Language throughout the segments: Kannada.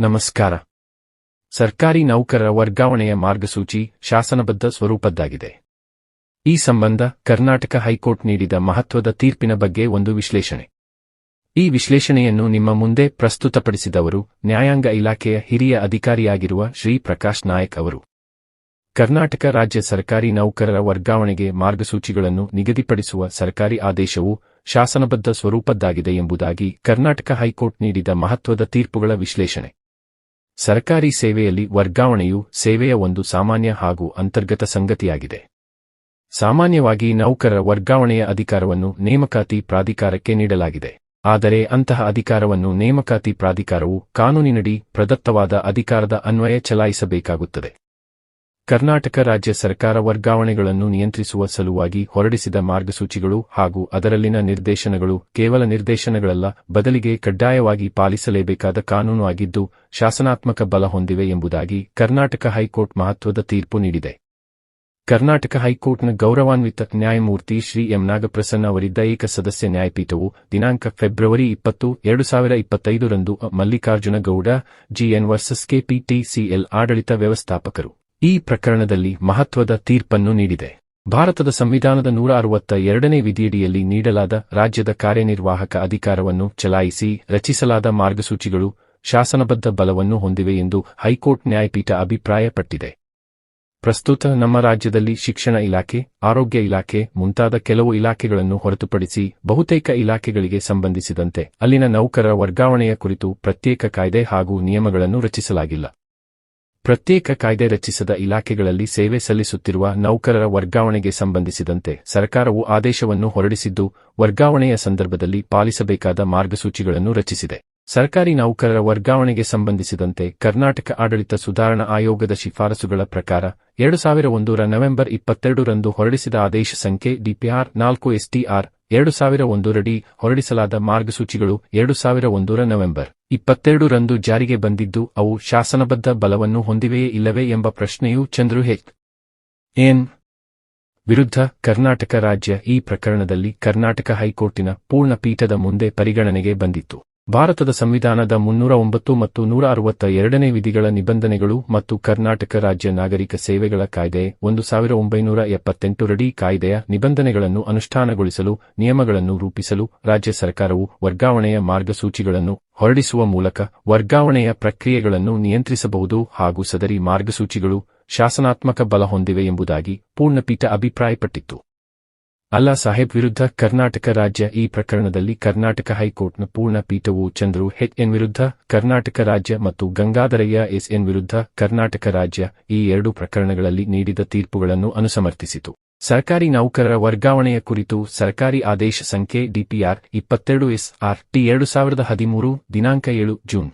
ನಮಸ್ಕಾರ. ಸರ್ಕಾರಿ ನೌಕರರ ವರ್ಗಾವಣೆಯ ಮಾರ್ಗಸೂಚಿ ಶಾಸನಬದ್ಧ ಸ್ವರೂಪದ್ದಾಗಿದೆ. ಈ ಸಂಬಂಧ ಕರ್ನಾಟಕ ಹೈಕೋರ್ಟ್ ನೀಡಿದ ಮಹತ್ವದ ತೀರ್ಪಿನ ಬಗ್ಗೆ ಒಂದು ವಿಶ್ಲೇಷಣೆ. ಈ ವಿಶ್ಲೇಷಣೆಯನ್ನು ನಿಮ್ಮ ಮುಂದೆ ಪ್ರಸ್ತುತಪಡಿಸಿದವರು ನ್ಯಾಯಾಂಗ ಇಲಾಖೆಯ ಹಿರಿಯ ಅಧಿಕಾರಿಯಾಗಿರುವ ಶ್ರೀ ಪ್ರಕಾಶ್ ನಾಯಕ್ ಅವರು. ಕರ್ನಾಟಕ ರಾಜ್ಯ ಸರ್ಕಾರಿ ನೌಕರರ ವರ್ಗಾವಣೆಗೆ ಮಾರ್ಗಸೂಚಿಗಳನ್ನು ನಿಗದಿಪಡಿಸುವ ಸರ್ಕಾರಿ ಆದೇಶವು ಶಾಸನಬದ್ಧ ಸ್ವರೂಪದ್ದಾಗಿದೆ ಎಂಬುದಾಗಿ ಕರ್ನಾಟಕ ಹೈಕೋರ್ಟ್ ನೀಡಿದ ಮಹತ್ವದ ತೀರ್ಪುಗಳ ವಿಶ್ಲೇಷಣೆ. ಸರ್ಕಾರಿ ಸೇವೆಯಲ್ಲಿ ವರ್ಗಾವಣೆಯು ಸೇವೆಯ ಒಂದು ಸಾಮಾನ್ಯ ಹಾಗೂ ಅಂತರ್ಗತ ಸಂಗತಿಯಾಗಿದೆ. ಸಾಮಾನ್ಯವಾಗಿ ನೌಕರರ ವರ್ಗಾವಣೆಯ ಅಧಿಕಾರವನ್ನು ನೇಮಕಾತಿ ಪ್ರಾಧಿಕಾರಕ್ಕೆ ನೀಡಲಾಗಿದೆ. ಆದರೆ ಅಂತಹ ಅಧಿಕಾರವನ್ನು ನೇಮಕಾತಿ ಪ್ರಾಧಿಕಾರವು ಕಾನೂನಿನಡಿ ಪ್ರದತ್ತವಾದ ಅಧಿಕಾರದ ಅನ್ವಯ ಚಲಾಯಿಸಬೇಕಾಗುತ್ತದೆ. ಕರ್ನಾಟಕ ರಾಜ್ಯ ಸರ್ಕಾರ ವರ್ಗಾವಣೆಗಳನ್ನು ನಿಯಂತ್ರಿಸುವ ಸಲುವಾಗಿ ಹೊರಡಿಸಿದ ಮಾರ್ಗಸೂಚಿಗಳು ಹಾಗೂ ಅದರಲ್ಲಿನ ನಿರ್ದೇಶನಗಳು ಕೇವಲ ನಿರ್ದೇಶನಗಳಲ್ಲ, ಬದಲಿಗೆ ಕಡ್ಡಾಯವಾಗಿ ಪಾಲಿಸಲೇಬೇಕಾದ ಕಾನೂನು ಆಗಿದ್ದು, ಶಾಸನಾತ್ಮಕ ಬಲ ಹೊಂದಿವೆ ಎಂಬುದಾಗಿ ಕರ್ನಾಟಕ ಹೈಕೋರ್ಟ್ ಮಹತ್ವದ ತೀರ್ಪು ನೀಡಿದೆ. ಕರ್ನಾಟಕ ಹೈಕೋರ್ಟ್ನ ಗೌರವಾನ್ವಿತ ನ್ಯಾಯಮೂರ್ತಿ ಶ್ರೀ ಎಂ ನಾಗಪ್ರಸನ್ನ ಅವರಿದ್ದ ಏಕಸದಸ್ಯ ನ್ಯಾಯಪೀಠವು ದಿನಾಂಕ ಫೆಬ್ರವರಿ ಇಪ್ಪತ್ತು, ಎರಡು ಸಾವಿರ ಇಪ್ಪತ್ತೈದರಂದು ಮಲ್ಲಿಕಾರ್ಜುನಗೌಡ ಜಿಎನ್ ವರ್ಸಸ್ ಕೆಪಿಟಿಸಿಎಲ್ ಆಡಳಿತ ವ್ಯವಸ್ಥಾಪಕರು. ಈ ಪ್ರಕರಣದಲ್ಲಿ ಮಹತ್ವದ ತೀರ್ಪನ್ನು ನೀಡಿದೆ. ಭಾರತದ ಸಂವಿಧಾನದ ನೂರ ಅರವತ್ತ ಎರಡನೇ ವಿಧಿಯಡಿಯಲ್ಲಿ ನೀಡಲಾದ ರಾಜ್ಯದ ಕಾರ್ಯನಿರ್ವಾಹಕ ಅಧಿಕಾರವನ್ನು ಚಲಾಯಿಸಿ ರಚಿಸಲಾದ ಮಾರ್ಗಸೂಚಿಗಳು ಶಾಸನಬದ್ಧ ಬಲವನ್ನು ಹೊಂದಿವೆ ಎಂದು ಹೈಕೋರ್ಟ್ ನ್ಯಾಯಪೀಠ ಅಭಿಪ್ರಾಯಪಟ್ಟಿದೆ. ಪ್ರಸ್ತುತ ನಮ್ಮ ರಾಜ್ಯದಲ್ಲಿ ಶಿಕ್ಷಣ ಇಲಾಖೆ, ಆರೋಗ್ಯ ಇಲಾಖೆ ಮುಂತಾದ ಕೆಲವು ಇಲಾಖೆಗಳನ್ನು ಹೊರತುಪಡಿಸಿ ಬಹುತೇಕ ಇಲಾಖೆಗಳಿಗೆ ಸಂಬಂಧಿಸಿದಂತೆ ಅಲ್ಲಿನ ನೌಕರರ ವರ್ಗಾವಣೆಯ ಕುರಿತು ಪ್ರತ್ಯೇಕ ಕಾಯ್ದೆ ಹಾಗೂ ನಿಯಮಗಳನ್ನು ರಚಿಸಲಾಗಿಲ್ಲ. ಪ್ರತ್ಯೇಕ ಕಾಯ್ದೆ ರಚಿಸದ ಇಲಾಖೆಗಳಲ್ಲಿ ಸೇವೆ ಸಲ್ಲಿಸುತ್ತಿರುವ ನೌಕರರ ವರ್ಗಾವಣೆಗೆ ಸಂಬಂಧಿಸಿದಂತೆ ಸರ್ಕಾರವು ಆದೇಶವನ್ನು ಹೊರಡಿಸಿದ್ದು, ವರ್ಗಾವಣೆಯ ಸಂದರ್ಭದಲ್ಲಿ ಪಾಲಿಸಬೇಕಾದ ಮಾರ್ಗಸೂಚಿಗಳನ್ನು ರಚಿಸಿದೆ. ಸರ್ಕಾರಿ ನೌಕರರ ವರ್ಗಾವಣೆಗೆ ಸಂಬಂಧಿಸಿದಂತೆ ಕರ್ನಾಟಕ ಆಡಳಿತ ಸುಧಾರಣಾ ಆಯೋಗದ ಶಿಫಾರಸುಗಳ ಪ್ರಕಾರ, ಎರಡು ಸಾವಿರ ಒಂದರ ನವೆಂಬರ್ ಇಪ್ಪತ್ತೆರಡರಂದು ಹೊರಡಿಸಿದ ಆದೇಶ ಸಂಖ್ಯೆ ಡಿಪಿಆರ್ ನಾಲ್ಕು ಎಸ್ಟಿಆರ್ ಎರಡು ಸಾವಿರ ಒಂದರಡಿ ಹೊರಡಿಸಲಾದ ಮಾರ್ಗಸೂಚಿಗಳು ಎರಡು ಸಾವಿರ ಒಂದರ ನವೆಂಬರ್ ಇಪ್ಪತ್ತೆರಡರಂದು ಜಾರಿಗೆ ಬಂದಿದ್ದು, ಅವು ಶಾಸನಬದ್ಧ ಬಲವನ್ನು ಹೊಂದಿವೆಯೇ ಇಲ್ಲವೇ ಎಂಬ ಪ್ರಶ್ನೆಯು ಚಂದ್ರು ಹೇಕ್ ಎನ್. ವಿರುದ್ಧ ಕರ್ನಾಟಕ ರಾಜ್ಯ ಈ ಪ್ರಕರಣದಲ್ಲಿ ಕರ್ನಾಟಕ ಹೈಕೋರ್ಟಿನ ಪೂರ್ಣ ಪೀಠದ ಮುಂದೆ ಪರಿಗಣನೆಗೆ ಬಂದಿತ್ತು. ಭಾರತದ ಸಂವಿಧಾನದ ಮುನ್ನೂರ ಒಂಬತ್ತು ಮತ್ತು ನೂರ ಅರವತ್ತ ಎರಡನೇ ವಿಧಿಗಳ ನಿಬಂಧನೆಗಳು ಮತ್ತು ಕರ್ನಾಟಕ ರಾಜ್ಯ ನಾಗರಿಕ ಸೇವೆಗಳ ಕಾಯ್ದೆ, ಒಂದು ಸಾವಿರ ಒಂಬೈನೂರ ಎಪ್ಪತ್ತೆಂಟರಡಿ ಕಾಯ್ದೆಯ ನಿಬಂಧನೆಗಳನ್ನು ಅನುಷ್ಠಾನಗೊಳಿಸಲು, ನಿಯಮಗಳನ್ನು ರೂಪಿಸಲು, ರಾಜ್ಯ ಸರ್ಕಾರವು ವರ್ಗಾವಣೆಯ ಮಾರ್ಗಸೂಚಿಗಳನ್ನು ಹೊರಡಿಸುವ ಮೂಲಕ ವರ್ಗಾವಣೆಯ ಪ್ರಕ್ರಿಯೆಗಳನ್ನು ನಿಯಂತ್ರಿಸಬಹುದು ಹಾಗೂ ಸದರಿ ಮಾರ್ಗಸೂಚಿಗಳು ಶಾಸನಾತ್ಮಕ ಬಲ ಹೊಂದಿವೆ ಎಂಬುದಾಗಿ ಪೂರ್ಣಪೀಠ ಅಭಿಪ್ರಾಯಪಟ್ಟಿತ್ತು. ಅಲ್ಲಾ ಸಾಹೇಬ್ ವಿರುದ್ಧ ಕರ್ನಾಟಕ ರಾಜ್ಯ ಈ ಪ್ರಕರಣದಲ್ಲಿ ಕರ್ನಾಟಕ ಹೈಕೋರ್ಟ್ನ ಪೂರ್ಣ ಪೀಠವು ಚಂದ್ರು ಹೆಚ್ ಎನ್ ವಿರುದ್ಧ, ಕರ್ನಾಟಕ ರಾಜ್ಯ ಮತ್ತು ಗಂಗಾಧರಯ್ಯ ಎಸ್ ಎನ್ ವಿರುದ್ಧ ಕರ್ನಾಟಕ ರಾಜ್ಯ ಈ ಎರಡು ಪ್ರಕರಣಗಳಲ್ಲಿ ನೀಡಿದ ತೀರ್ಪುಗಳನ್ನು ಅನುಸಮರ್ಥಿಸಿತು. ಸರ್ಕಾರಿ ನೌಕರರ ವರ್ಗಾವಣೆಯ ಕುರಿತು ಸರ್ಕಾರಿ ಆದೇಶ ಸಂಖ್ಯೆ ಡಿಪಿಆರ್ ಇಪ್ಪತ್ತೆರಡು ಎಸ್ ಆರ್ ಟಿ ಎರಡು ಸಾವಿರದ ಹದಿಮೂರು, ದಿನಾಂಕ ಏಳು, ಜೂನ್.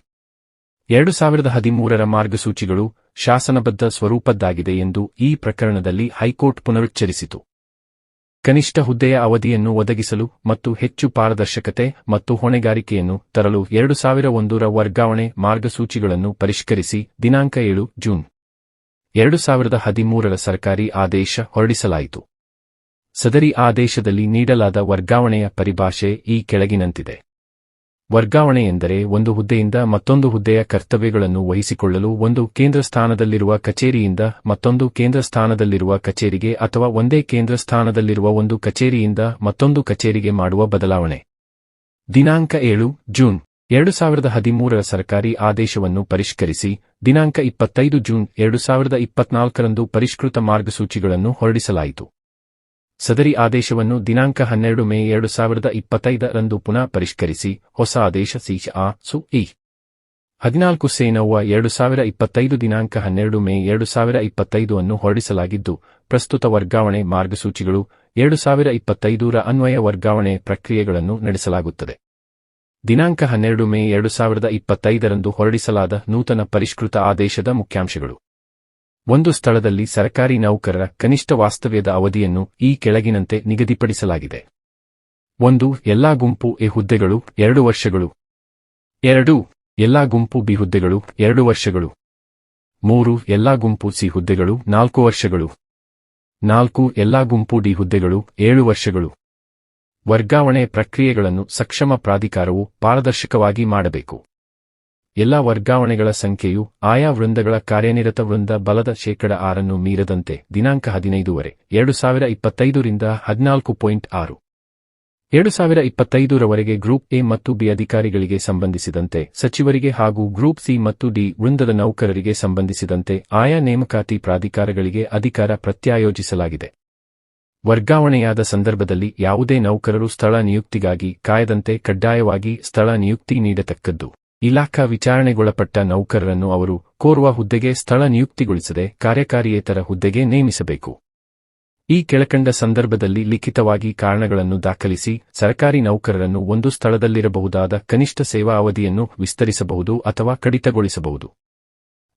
ಎರಡು ಸಾವಿರದ ಹದಿಮೂರರ ಮಾರ್ಗಸೂಚಿಗಳು ಶಾಸನಬದ್ಧ ಸ್ವರೂಪದ್ದಾಗಿದೆ ಎಂದು ಈ ಪ್ರಕರಣದಲ್ಲಿ ಹೈಕೋರ್ಟ್ ಪುನರುಚ್ಚರಿಸಿತು. ಕನಿಷ್ಠ ಹುದ್ದೆಯ ಅವಧಿಯನ್ನು ಒದಗಿಸಲು ಮತ್ತು ಹೆಚ್ಚು ಪಾರದರ್ಶಕತೆ ಮತ್ತು ಹೊಣೆಗಾರಿಕೆಯನ್ನು ತರಲು ಎರಡು ಸಾವಿರ ಒಂದರ ವರ್ಗಾವಣೆ ಮಾರ್ಗಸೂಚಿಗಳನ್ನು ಪರಿಷ್ಕರಿಸಿ ದಿನಾಂಕ ಏಳು, ಜೂನ್ ಎರಡು ಸಾವಿರದ ಹದಿಮೂರರ ಸರ್ಕಾರಿ ಆದೇಶ ಹೊರಡಿಸಲಾಯಿತು. ಸದರಿ ಆದೇಶದಲ್ಲಿ ನೀಡಲಾದ ವರ್ಗಾವಣೆಯ ಪರಿಭಾಷೆ ಈ ಕೆಳಗಿನಂತಿದೆ. ವರ್ಗಾವಣೆ ಎಂದರೆ ಒಂದು ಹುದ್ದೆಯಿಂದ ಮತ್ತೊಂದು ಹುದ್ದೆಯ ಕರ್ತವ್ಯಗಳನ್ನು ವಹಿಸಿಕೊಳ್ಳಲು ಒಂದು ಕೇಂದ್ರ ಸ್ಥಾನದಲ್ಲಿರುವ ಕಚೇರಿಯಿಂದ ಮತ್ತೊಂದು ಕೇಂದ್ರ ಸ್ಥಾನದಲ್ಲಿರುವ ಕಚೇರಿಗೆ ಅಥವಾ ಒಂದೇ ಕೇಂದ್ರ ಸ್ಥಾನದಲ್ಲಿರುವ ಒಂದು ಕಚೇರಿಯಿಂದ ಮತ್ತೊಂದು ಕಚೇರಿಗೆ ಮಾಡುವ ಬದಲಾವಣೆ. ದಿನಾಂಕ ಏಳು, ಜೂನ್. ಎರಡು ಸಾವಿರದ ಹದಿಮೂರರ ಸರ್ಕಾರಿ ಆದೇಶವನ್ನು ಪರಿಷ್ಕರಿಸಿ, ದಿನಾಂಕ ಇಪ್ಪತ್ತೈದು, ಜೂನ್. ಎರಡು ಸಾವಿರದ ಇಪ್ಪತ್ನಾಲ್ಕರಂದು ಪರಿಷ್ಕೃತ ಮಾರ್ಗಸೂಚಿಗಳನ್ನು ಹೊರಡಿಸಲಾಯಿತು. ಸದರಿ ಆದೇಶವನ್ನು ದಿನಾಂಕ ಹನ್ನೆರಡು ಮೇ ಎರಡು ಸಾವಿರದ ಇಪ್ಪತ್ತೈದರಂದು ಪುನಃ ಪರಿಷ್ಕರಿಸಿ, ಹೊಸ ಆದೇಶ ಸಿಚ್ ಆ ಸು ಇ ಹದಿನಾಲ್ಕು ಸೇನೋವ ಎರಡು ಸಾವಿರ ಇಪ್ಪತ್ತೈದು ದಿನಾಂಕ ಹನ್ನೆರಡು ಮೇ ಎರಡು ಸಾವಿರ ಇಪ್ಪತ್ತೈದು ಅನ್ನು ಹೊರಡಿಸಲಾಗಿದ್ದು, ಪ್ರಸ್ತುತ ವರ್ಗಾವಣೆ ಮಾರ್ಗಸೂಚಿಗಳು ಎರಡು ಸಾವಿರ ಇಪ್ಪತ್ತೈದರ ಅನ್ವಯ ವರ್ಗಾವಣೆ ಪ್ರಕ್ರಿಯೆಗಳನ್ನು ನಡೆಸಲಾಗುತ್ತದೆ. ದಿನಾಂಕ ಹನ್ನೆರಡು ಮೇ ಎರಡು ಸಾವಿರದ ಇಪ್ಪತ್ತೈದರಂದು ಹೊರಡಿಸಲಾದ ನೂತನ ಪರಿಷ್ಕೃತ ಆದೇಶದ ಮುಖ್ಯಾಂಶಗಳು. ಒಂದು ಸ್ಥಳದಲ್ಲಿ ಸರ್ಕಾರಿ ನೌಕರರ ಕನಿಷ್ಠ ವಾಸ್ತವ್ಯದ ಅವಧಿಯನ್ನು ಈ ಕೆಳಗಿನಂತೆ ನಿಗದಿಪಡಿಸಲಾಗಿದೆ. ಒಂದು, ಎಲ್ಲಾ ಗುಂಪು ಎ ಹುದ್ದೆಗಳು, ಎರಡು ವರ್ಷಗಳು. ಎರಡು, ಎಲ್ಲಾ ಗುಂಪು ಬಿ ಹುದ್ದೆಗಳು, ಎರಡು ವರ್ಷಗಳು. ಮೂರು, ಎಲ್ಲಾ ಗುಂಪು ಸಿ ಹುದ್ದೆಗಳು, ನಾಲ್ಕು ವರ್ಷಗಳು. ನಾಲ್ಕು, ಎಲ್ಲಾ ಗುಂಪು ಡಿ ಹುದ್ದೆಗಳು, ಏಳು ವರ್ಷಗಳು. ವರ್ಗಾವಣೆ ಪ್ರಕ್ರಿಯೆಗಳನ್ನು ಸಕ್ಷಮ ಪ್ರಾಧಿಕಾರವು ಪಾರದರ್ಶಕವಾಗಿ ಮಾಡಬೇಕು. ಎಲ್ಲಾ ವರ್ಗಾವಣೆಗಳ ಸಂಖ್ಯೆಯು ಆಯಾ ವೃಂದಗಳ ಕಾರ್ಯನಿರತ ವೃಂದ ಬಲದ ಶೇಕಡ ಆರನ್ನು ಮೀರದಂತೆ ದಿನಾಂಕ ಹದಿನೈದುವರೆ, ಎರಡು ಸಾವಿರ ಇಪ್ಪತ್ತೈದರಿಂದ ಹದಿನಾಲ್ಕು ಪಾಯಿಂಟ್ ಆರು. ಎರಡು ಸಾವಿರ ಇಪ್ಪತ್ತೈದರವರೆಗೆ ಗ್ರೂಪ್ ಎ ಮತ್ತು ಬಿ ಅಧಿಕಾರಿಗಳಿಗೆ ಸಂಬಂಧಿಸಿದಂತೆ ಸಚಿವರಿಗೆ ಹಾಗೂ ಗ್ರೂಪ್ ಸಿ ಮತ್ತು ಡಿ ವೃಂದದ ನೌಕರರಿಗೆ ಸಂಬಂಧಿಸಿದಂತೆ ಆಯಾ ನೇಮಕಾತಿ ಪ್ರಾಧಿಕಾರಗಳಿಗೆ ಅಧಿಕಾರ ಪ್ರತ್ಯಾಯೋಜಿಸಲಾಗಿದೆ. ವರ್ಗಾವಣೆಯಾದ ಸಂದರ್ಭದಲ್ಲಿ ಯಾವುದೇ ನೌಕರರು ಸ್ಥಳ ನಿಯುಕ್ತಿಗಾಗಿ ಕಾಯದಂತೆ ಕಡ್ಡಾಯವಾಗಿ ಸ್ಥಳ ನಿಯುಕ್ತಿ ನೀಡತಕ್ಕದ್ದು. ಇಲಾಖಾ ವಿಚಾರಣೆಗೊಳಪಟ್ಟ ನೌಕರರನ್ನು ಅವರು ಕೋರುವ ಹುದ್ದೆಗೆ ಸ್ಥಳ ನಿಯುಕ್ತಿಗೊಳಿಸದೆ ಕಾರ್ಯಕಾರಿಯೇತರ ಹುದ್ದೆಗೆ ನೇಮಿಸಬೇಕು. ಈ ಕೆಳಕಂಡ ಸಂದರ್ಭದಲ್ಲಿ ಲಿಖಿತವಾಗಿ ಕಾರಣಗಳನ್ನು ದಾಖಲಿಸಿ ಸರ್ಕಾರಿ ನೌಕರರನ್ನು ಒಂದು ಸ್ಥಳದಲ್ಲಿರಬಹುದಾದ ಕನಿಷ್ಠ ಸೇವಾ ಅವಧಿಯನ್ನು ವಿಸ್ತರಿಸಬಹುದು ಅಥವಾ ಕಡಿತಗೊಳಿಸಬಹುದು.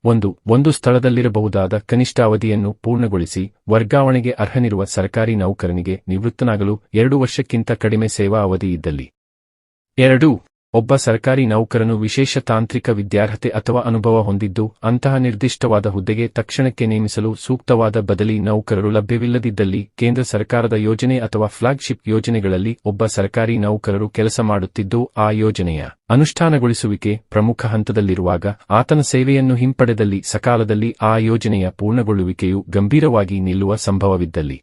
ಒಂದು ಒಂದು ಸ್ಥಳದಲ್ಲಿರಬಹುದಾದ ಕನಿಷ್ಠ ಅವಧಿಯನ್ನು ಪೂರ್ಣಗೊಳಿಸಿ ವರ್ಗಾವಣೆಗೆ ಅರ್ಹನಿರುವ ಸರ್ಕಾರಿ ನೌಕರನಿಗೆ ನಿವೃತ್ತನಾಗಲು ಎರಡು ವರ್ಷಕ್ಕಿಂತ ಕಡಿಮೆ ಸೇವಾ ಅವಧಿ ಇದ್ದಲ್ಲಿ. ಎರಡು ಒಬ್ಬ ಸರ್ಕಾರಿ ನೌಕರನು ವಿಶೇಷ ತಾಂತ್ರಿಕ ವಿದ್ಯಾರ್ಹತೆ ಅಥವಾ ಅನುಭವ ಹೊಂದಿದ್ದು, ಅಂತಹ ನಿರ್ದಿಷ್ಟವಾದ ಹುದ್ದೆಗೆ ತಕ್ಷಣಕ್ಕೆ ನೇಮಿಸಲು ಸೂಕ್ತವಾದ ಬದಲಿ ನೌಕರರು ಲಭ್ಯವಿಲ್ಲದಿದ್ದಲ್ಲಿ ಕೇಂದ್ರ ಸರ್ಕಾರದ ಯೋಜನೆ ಅಥವಾ ಫ್ಲಾಗ್ಶಿಪ್ ಯೋಜನೆಗಳಲ್ಲಿ ಒಬ್ಬ ಸರ್ಕಾರಿ ನೌಕರರು ಕೆಲಸ ಮಾಡುತ್ತಿದ್ದು, ಆ ಯೋಜನೆಯ ಅನುಷ್ಠಾನಗೊಳಿಸುವಿಕೆ ಪ್ರಮುಖ ಹಂತದಲ್ಲಿರುವಾಗ ಆತನ ಸೇವೆಯನ್ನು ಹಿಂಪಡೆದಲ್ಲಿ ಸಕಾಲದಲ್ಲಿ ಆ ಯೋಜನೆಯ ಪೂರ್ಣಗೊಳ್ಳುವಿಕೆಯು ಗಂಭೀರವಾಗಿ ನಿಲ್ಲುವ ಸಂಭವವಿದ್ದಲ್ಲಿ.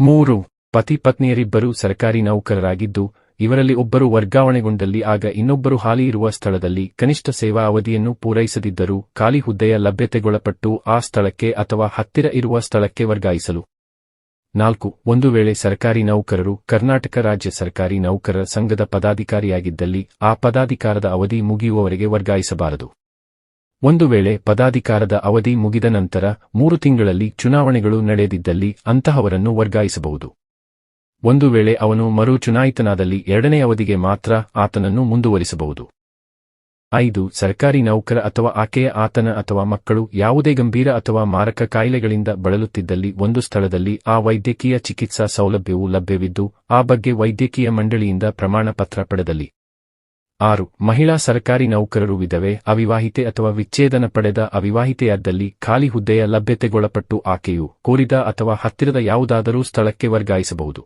ಮೂರು, ಪತಿ ಪತ್ನಿಯರಿಬ್ಬರು ಸರ್ಕಾರಿ ನೌಕರರಾಗಿದ್ದು ಇವರಲ್ಲಿ ಒಬ್ಬರು ವರ್ಗಾವಣೆಗೊಂಡಲ್ಲಿ ಆಗ ಇನ್ನೊಬ್ಬರು ಹಾಲಿ ಇರುವ ಸ್ಥಳದಲ್ಲಿ ಕನಿಷ್ಠ ಸೇವಾ ಅವಧಿಯನ್ನು ಪೂರೈಸದಿದ್ದರೂ ಖಾಲಿ ಹುದ್ದೆಯ ಲಭ್ಯತೆಗೊಳಪಟ್ಟು ಆ ಸ್ಥಳಕ್ಕೆ ಅಥವಾ ಹತ್ತಿರ ಇರುವ ಸ್ಥಳಕ್ಕೆ ವರ್ಗಾಯಿಸಲು. ನಾಲ್ಕು, ಒಂದು ವೇಳೆ ಸರ್ಕಾರಿ ನೌಕರರು ಕರ್ನಾಟಕ ರಾಜ್ಯ ಸರ್ಕಾರಿ ನೌಕರರ ಸಂಘದ ಪದಾಧಿಕಾರಿಯಾಗಿದ್ದಲ್ಲಿ ಆ ಪದಾಧಿಕಾರದ ಅವಧಿ ಮುಗಿಯುವವರೆಗೆ ವರ್ಗಾಯಿಸಬಾರದು. ಒಂದು ವೇಳೆ ಪದಾಧಿಕಾರದ ಅವಧಿ ಮುಗಿದ ನಂತರ ಮೂರು ತಿಂಗಳಲ್ಲಿ ಚುನಾವಣೆಗಳು ನಡೆದಿದ್ದಲ್ಲಿ ಅಂತಹವರನ್ನು ವರ್ಗಾಯಿಸಬಹುದು. ಒಂದು ವೇಳೆ ಅವನು ಮರು ಚುನಾಯಿತನಾದಲ್ಲಿ ಎರಡನೇ ಅವಧಿಗೆ ಮಾತ್ರ ಆತನನ್ನು ಮುಂದುವರಿಸಬಹುದು. ಐದು, ಸರ್ಕಾರಿ ನೌಕರ ಅಥವಾ ಆಕೆಯ ಆತನ ಅಥವಾ ಮಕ್ಕಳು ಯಾವುದೇ ಗಂಭೀರ ಅಥವಾ ಮಾರಕ ಕಾಯಿಲೆಗಳಿಂದ ಬಳಲುತ್ತಿದ್ದಲ್ಲಿ ಒಂದು ಸ್ಥಳದಲ್ಲಿ ಆ ವೈದ್ಯಕೀಯ ಚಿಕಿತ್ಸಾ ಸೌಲಭ್ಯವು ಲಭ್ಯವಿದ್ದು, ಆ ಬಗ್ಗೆ ವೈದ್ಯಕೀಯ ಮಂಡಳಿಯಿಂದ ಪ್ರಮಾಣ ಪತ್ರ ಪಡೆದಲ್ಲಿ ಆರು, ಮಹಿಳಾ ಸರ್ಕಾರಿ ನೌಕರರು ವಿಧವೆ, ಅವಿವಾಹಿತೆ ಅಥವಾ ವಿಚ್ಛೇದನ ಪಡೆದ ಅವಿವಾಹಿತೆಯಾದ್ದಲ್ಲಿ ಖಾಲಿ ಹುದ್ದೆಯ ಲಭ್ಯತೆಗೊಳಪಟ್ಟು ಆಕೆಯು, ಕೋರಿದ ಅಥವಾ ಹತ್ತಿರದ ಯಾವುದಾದರೂ ಸ್ಥಳಕ್ಕೆ ವರ್ಗಾಯಿಸಬಹುದು.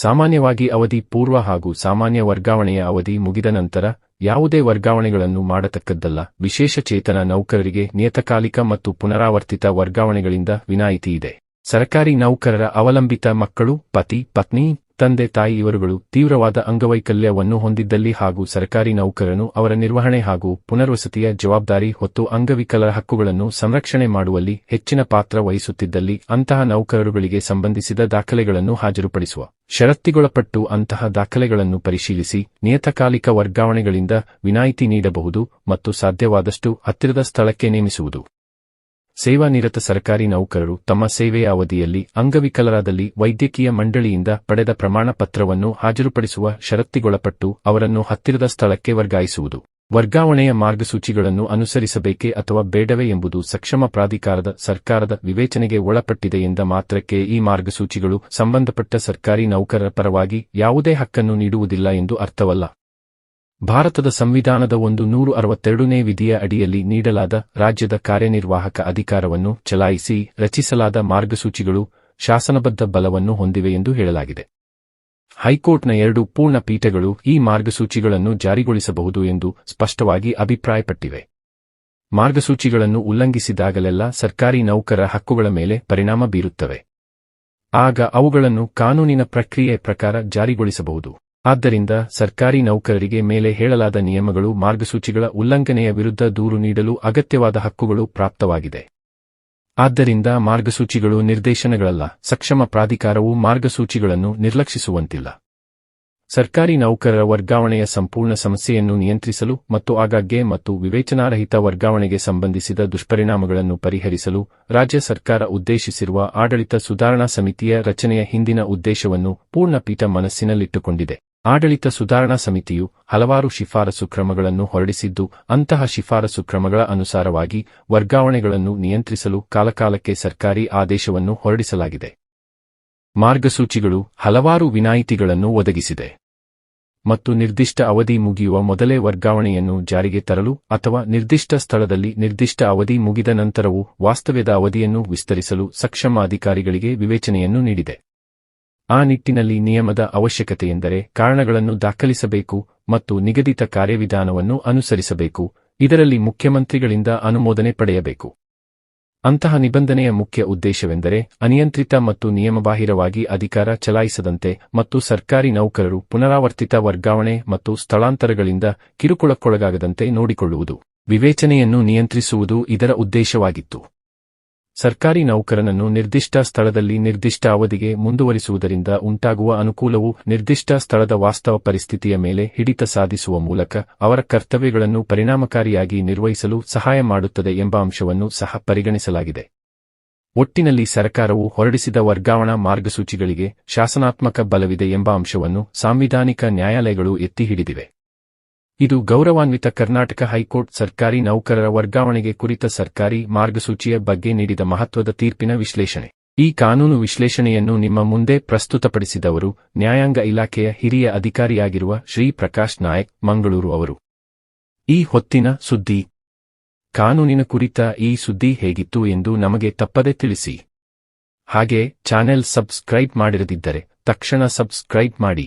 ಸಾಮಾನ್ಯವಾಗಿ ಅವಧಿ ಪೂರ್ವ ಹಾಗೂ ಸಾಮಾನ್ಯ ವರ್ಗಾವಣೆಯ ಅವಧಿ ಮುಗಿದ ನಂತರ ಯಾವುದೇ ವರ್ಗಾವಣೆಗಳನ್ನು ಮಾಡತಕ್ಕದ್ದಲ್ಲ. ವಿಶೇಷ ಚೇತನ ನೌಕರರಿಗೆ ನಿಯತಕಾಲಿಕ ಮತ್ತು ಪುನರಾವರ್ತಿತ ವರ್ಗಾವಣೆಗಳಿಂದ ವಿನಾಯಿತಿ ಇದೆ. ಸರ್ಕಾರಿ ನೌಕರರ ಅವಲಂಬಿತ ಮಕ್ಕಳು, ಪತಿ, ಪತ್ನಿ ತಂದೆ ತಾಯಿ ಇವರುಗಳು ತೀವ್ರವಾದ ಅಂಗವೈಕಲ್ಯವನ್ನು ಹೊಂದಿದ್ದಲ್ಲಿ ಹಾಗೂ ಸರ್ಕಾರಿ ನೌಕರನು ಅವರ ನಿರ್ವಹಣೆ ಹಾಗೂ ಪುನರ್ವಸತಿಯ ಜವಾಬ್ದಾರಿ ಹೊತ್ತು ಅಂಗವಿಕಲರ ಹಕ್ಕುಗಳನ್ನು ಸಂರಕ್ಷಣೆ ಮಾಡುವಲ್ಲಿ ಹೆಚ್ಚಿನ ಪಾತ್ರ ವಹಿಸುತ್ತಿದ್ದಲ್ಲಿ ಅಂತಹ ನೌಕರರುಗಳಿಗೆ ಸಂಬಂಧಿಸಿದ ದಾಖಲೆಗಳನ್ನು ಹಾಜರುಪಡಿಸುವ ಷರತ್ತಿಗೊಳಪಟ್ಟು ಅಂತಹ ದಾಖಲೆಗಳನ್ನು ಪರಿಶೀಲಿಸಿ ನಿಯತಕಾಲಿಕ ವರ್ಗಾವಣೆಗಳಿಂದ ವಿನಾಯಿತಿ ನೀಡಬಹುದು ಮತ್ತು ಸಾಧ್ಯವಾದಷ್ಟು ಹತ್ತಿರದ ಸ್ಥಳಕ್ಕೆ ನೇಮಿಸುವುದು. ಸೇವಾನಿರತ ಸರ್ಕಾರಿ ನೌಕರರು ತಮ್ಮ ಸೇವೆಯ ಅವಧಿಯಲ್ಲಿ ಅಂಗವಿಕಲರಾದಲ್ಲಿ ವೈದ್ಯಕೀಯ ಮಂಡಳಿಯಿಂದ ಪಡೆದ ಪ್ರಮಾಣ ಪತ್ರವನ್ನು ಹಾಜರುಪಡಿಸುವ ಷರತ್ತಿಗೊಳಪಟ್ಟು ಅವರನ್ನು ಹತ್ತಿರದ ಸ್ಥಳಕ್ಕೆ ವರ್ಗಾಯಿಸುವುದು. ವರ್ಗಾವಣೆಯ ಮಾರ್ಗಸೂಚಿಗಳನ್ನು ಅನುಸರಿಸಬೇಕೆ ಅಥವಾ ಬೇಡವೇ ಎಂಬುದು ಸಕ್ಷಮ ಪ್ರಾಧಿಕಾರದ ಸರ್ಕಾರದ ವಿವೇಚನೆಗೆ ಒಳಪಟ್ಟಿದೆ ಎಂದ ಮಾತ್ರಕ್ಕೆ ಈ ಮಾರ್ಗಸೂಚಿಗಳು ಸಂಬಂಧಪಟ್ಟ ಸರ್ಕಾರಿ ನೌಕರರ ಪರವಾಗಿ ಯಾವುದೇ ಹಕ್ಕನ್ನು ನೀಡುವುದಿಲ್ಲ ಎಂದು ಅರ್ಥವಲ್ಲ. ಭಾರತದ ಸಂವಿಧಾನದ ಒಂದು ನೂರು ಅರವತ್ತೆರಡನೇ ವಿಧಿಯ ಅಡಿಯಲ್ಲಿ ನೀಡಲಾದ ರಾಜ್ಯದ ಕಾರ್ಯನಿರ್ವಾಹಕ ಅಧಿಕಾರವನ್ನು ಚಲಾಯಿಸಿ ರಚಿಸಲಾದ ಮಾರ್ಗಸೂಚಿಗಳು ಶಾಸನಬದ್ಧ ಬಲವನ್ನು ಹೊಂದಿವೆ ಎಂದು ಹೇಳಲಾಗಿದೆ. ಹೈಕೋರ್ಟ್ನ ಎರಡು ಪೂರ್ಣ ಪೀಠಗಳು ಈ ಮಾರ್ಗಸೂಚಿಗಳನ್ನು ಜಾರಿಗೊಳಿಸಬಹುದು ಎಂದು ಸ್ಪಷ್ಟವಾಗಿ ಅಭಿಪ್ರಾಯಪಟ್ಟಿವೆ. ಮಾರ್ಗಸೂಚಿಗಳನ್ನು ಉಲ್ಲಂಘಿಸಿದಾಗಲೆಲ್ಲ ಸರ್ಕಾರಿ ನೌಕರರ ಹಕ್ಕುಗಳ ಮೇಲೆ ಪರಿಣಾಮ ಬೀರುತ್ತವೆ. ಆಗ ಅವುಗಳನ್ನು ಕಾನೂನಿನ ಪ್ರಕ್ರಿಯೆ ಪ್ರಕಾರ ಜಾರಿಗೊಳಿಸಬಹುದು. ಆದ್ದರಿಂದ ಸರ್ಕಾರಿ ನೌಕರರಿಗೆ ಮೇಲೆ ಹೇಳಲಾದ ನಿಯಮಗಳು ಮಾರ್ಗಸೂಚಿಗಳ ಉಲ್ಲಂಘನೆಯ ವಿರುದ್ಧ ದೂರು ನೀಡಲು ಅಗತ್ಯವಾದ ಹಕ್ಕುಗಳು ಪ್ರಾಪ್ತವಾಗಿದೆ. ಆದ್ದರಿಂದ ಮಾರ್ಗಸೂಚಿಗಳು ನಿರ್ದೇಶನಗಳಲ್ಲ, ಸಕ್ಷಮ ಪ್ರಾಧಿಕಾರವು ಮಾರ್ಗಸೂಚಿಗಳನ್ನು ನಿರ್ಲಕ್ಷಿಸುವಂತಿಲ್ಲ. ಸರ್ಕಾರಿ ನೌಕರರ ವರ್ಗಾವಣೆಯ ಸಂಪೂರ್ಣ ಸಮಸ್ಯೆಯನ್ನು ನಿಯಂತ್ರಿಸಲು ಮತ್ತು ಆಗಾಗ್ಗೆ ಮತ್ತು ವಿವೇಚನಾರಹಿತ ವರ್ಗಾವಣೆಗೆ ಸಂಬಂಧಿಸಿದ ದುಷ್ಪರಿಣಾಮಗಳನ್ನು ಪರಿಹರಿಸಲು ರಾಜ್ಯ ಸರ್ಕಾರ ಉದ್ದೇಶಿಸಿರುವ ಆಡಳಿತ ಸುಧಾರಣಾ ಸಮಿತಿಯ ರಚನೆಯ ಹಿಂದಿನ ಉದ್ದೇಶವನ್ನು ಪೂರ್ಣಪೀಠ ಮನಸ್ಸಿನಲ್ಲಿಟ್ಟುಕೊಂಡಿದೆ. ಆಡಳಿತ ಸುಧಾರಣಾ ಸಮಿತಿಯು ಹಲವಾರು ಶಿಫಾರಸು ಕ್ರಮಗಳನ್ನು ಹೊರಡಿಸಿದ್ದು, ಅಂತಹ ಶಿಫಾರಸು ಕ್ರಮಗಳ ಅನುಸಾರವಾಗಿ ವರ್ಗಾವಣೆಗಳನ್ನು ನಿಯಂತ್ರಿಸಲು ಕಾಲಕಾಲಕ್ಕೆ ಸರ್ಕಾರಿ ಆದೇಶವನ್ನು ಹೊರಡಿಸಲಾಗಿದೆ. ಮಾರ್ಗಸೂಚಿಗಳು ಹಲವಾರು ವಿನಾಯಿತಿಗಳನ್ನು ಒದಗಿಸಿದೆ. ಮತ್ತು ನಿರ್ದಿಷ್ಟ ಅವಧಿ ಮುಗಿಯುವ ಮೊದಲೇ ವರ್ಗಾವಣೆಯನ್ನು ಜಾರಿಗೆ ತರಲು ಅಥವಾ ನಿರ್ದಿಷ್ಟ ಸ್ಥಳದಲ್ಲಿ ನಿರ್ದಿಷ್ಟ ಅವಧಿ ಮುಗಿದ ನಂತರವೂ ವಾಸ್ತವ್ಯದ ಅವಧಿಯನ್ನು ವಿಸ್ತರಿಸಲು ಸಕ್ಷಮ ಅಧಿಕಾರಿಗಳಿಗೆ ವಿವೇಚನೆಯನ್ನು ನೀಡಿದೆ. ಆ ನಿಟ್ಟಿನಲ್ಲಿ ನಿಯಮದ ಅವಶ್ಯಕತೆಯೆಂದರೆ ಕಾರಣಗಳನ್ನು ದಾಖಲಿಸಬೇಕು ಮತ್ತು ನಿಗದಿತ ಕಾರ್ಯವಿಧಾನವನ್ನು ಅನುಸರಿಸಬೇಕು, ಇದರಲ್ಲಿ ಮುಖ್ಯಮಂತ್ರಿಗಳಿಂದ ಅನುಮೋದನೆ ಪಡೆಯಬೇಕು. ಅಂತಹ ನಿಬಂಧನೆಯ ಮುಖ್ಯ ಉದ್ದೇಶವೆಂದರೆ ಅನಿಯಂತ್ರಿತ ಮತ್ತು ನಿಯಮಬಾಹಿರವಾಗಿ ಅಧಿಕಾರ ಚಲಾಯಿಸದಂತೆ ಮತ್ತು ಸರ್ಕಾರಿ ನೌಕರರು ಪುನರಾವರ್ತಿತ ವರ್ಗಾವಣೆ ಮತ್ತು ಸ್ಥಳಾಂತರಗಳಿಂದ ಕಿರುಕುಳಕ್ಕೊಳಗಾಗದಂತೆ ನೋಡಿಕೊಳ್ಳುವುದು. ವಿವೇಚನೆಯನ್ನು ನಿಯಂತ್ರಿಸುವುದು ಇದರ ಉದ್ದೇಶವಾಗಿತ್ತು. ಸರ್ಕಾರಿ ನೌಕರನನ್ನು ನಿರ್ದಿಷ್ಟ ಸ್ಥಳದಲ್ಲಿ ನಿರ್ದಿಷ್ಟ ಅವಧಿಗೆ ಮುಂದುವರಿಸುವುದರಿಂದ ಉಂಟಾಗುವ ಅನುಕೂಲವು ನಿರ್ದಿಷ್ಟ ಸ್ಥಳದ ವಾಸ್ತವ ಪರಿಸ್ಥಿತಿಯ ಮೇಲೆ ಹಿಡಿತ ಸಾಧಿಸುವ ಮೂಲಕ ಅವರ ಕರ್ತವ್ಯಗಳನ್ನು ಪರಿಣಾಮಕಾರಿಯಾಗಿ ನಿರ್ವಹಿಸಲು ಸಹಾಯ ಮಾಡುತ್ತದೆ ಎಂಬ ಅಂಶವನ್ನು ಸಹ ಪರಿಗಣಿಸಲಾಗಿದೆ. ಒಟ್ಟಿನಲ್ಲಿ ಸರ್ಕಾರವು ಹೊರಡಿಸಿದ ವರ್ಗಾವಣಾ ಮಾರ್ಗಸೂಚಿಗಳಿಗೆ ಶಾಸನಾತ್ಮಕ ಬಲವಿದೆ ಎಂಬ ಅಂಶವನ್ನು ಸಾಂವಿಧಾನಿಕ ನ್ಯಾಯಾಲಯಗಳು ಎತ್ತಿ ಹಿಡಿದಿವೆ ಇದು ಗೌರವಾನ್ವಿತ ಕರ್ನಾಟಕ ಹೈಕೋರ್ಟ್ ಸರ್ಕಾರಿ ನೌಕರರ ವರ್ಗಾವಣೆಗೆ ಕುರಿತ ಸರ್ಕಾರಿ ಮಾರ್ಗಸೂಚಿಯ ಬಗ್ಗೆ ನೀಡಿದ ಮಹತ್ವದ ತೀರ್ಪಿನ ವಿಶ್ಲೇಷಣೆ. ಈ ಕಾನೂನು ವಿಶ್ಲೇಷಣೆಯನ್ನು ನಿಮ್ಮ ಮುಂದೆ ಪ್ರಸ್ತುತಪಡಿಸಿದವರು ನ್ಯಾಯಾಂಗ ಇಲಾಖೆಯ ಹಿರಿಯ ಅಧಿಕಾರಿಯಾಗಿರುವ ಶ್ರೀ ಪ್ರಕಾಶ್ ನಾಯಕ್ ಮಂಗಳೂರು ಅವರು. ಈ ಹೊತ್ತಿನ ಸುದ್ದಿ. ಕಾನೂನಿನ ಕುರಿತ ಈ ಸುದ್ದಿ ಹೇಗಿತ್ತು ಎಂದು ನಮಗೆ ತಪ್ಪದೆ ತಿಳಿಸಿ. ಹಾಗೆ ಚಾನೆಲ್ ಸಬ್ಸ್ಕ್ರೈಬ್ ಮಾಡಿರದಿದ್ದರೆ ತಕ್ಷಣ ಸಬ್ಸ್ಕ್ರೈಬ್ ಮಾಡಿ.